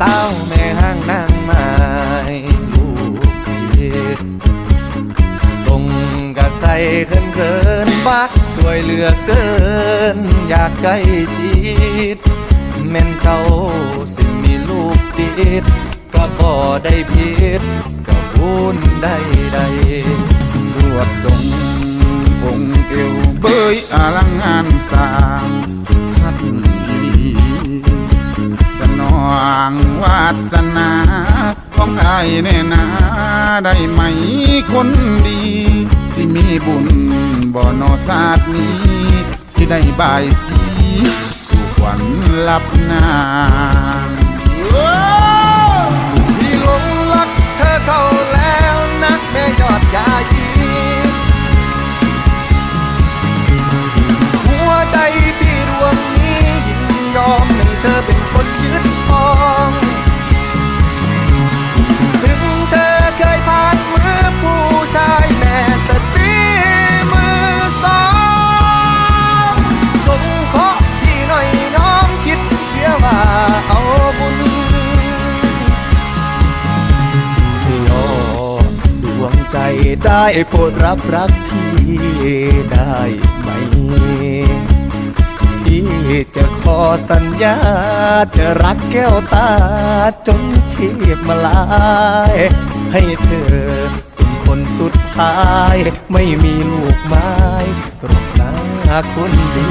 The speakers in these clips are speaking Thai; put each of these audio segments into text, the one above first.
สาวแม่ห้างนางไม้ลูกพี่ส่งกระใสเขินเขินปักสวยเหลือเกิน อยากใกล้ชิดแม่นเขาสิมีลูกติดก็บ่ได้ผิดก็บุญได้ใดสวดส่งองค์เอวเบยอลังงานสา องวาสนาของอายแน่นาได้ไหมคนดี สิมีบุญบ่นอศาสตร์นี้ สิได้บายสีสู่ขวัญลับนาพี่หลงรักเธอเข้าแล้วนะแม่ยอดยายีหัวใจพี่ดวงนี้ยินยอมให้เธอเป็นคนยึดครอง ได้โปรดรับรักที่ได้ไหม พี่จะขอสัญญา จะรักแก้วตาจนชีพมาลาย ให้เธอเป็นคนสุดท้าย ไม่มีลูกไม้รบนาคนดี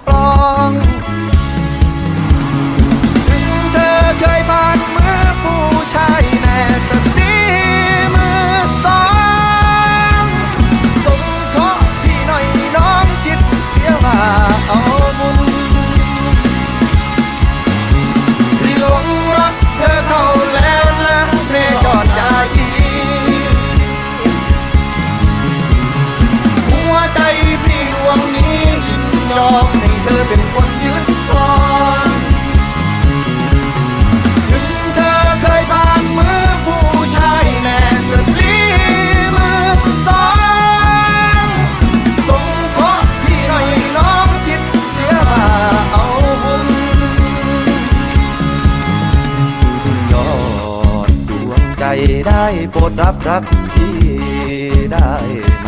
อมให้เธอเป็นคนยึดครองถึงเธอเคยผ่านมือผู้ชายแม่สตรีมือสองส่งเคราะห์พี่หน่อยน้องคิดเสียว่าเอาบุญยอดดวงใจได้โปรดรับรักพี่ได้ไหม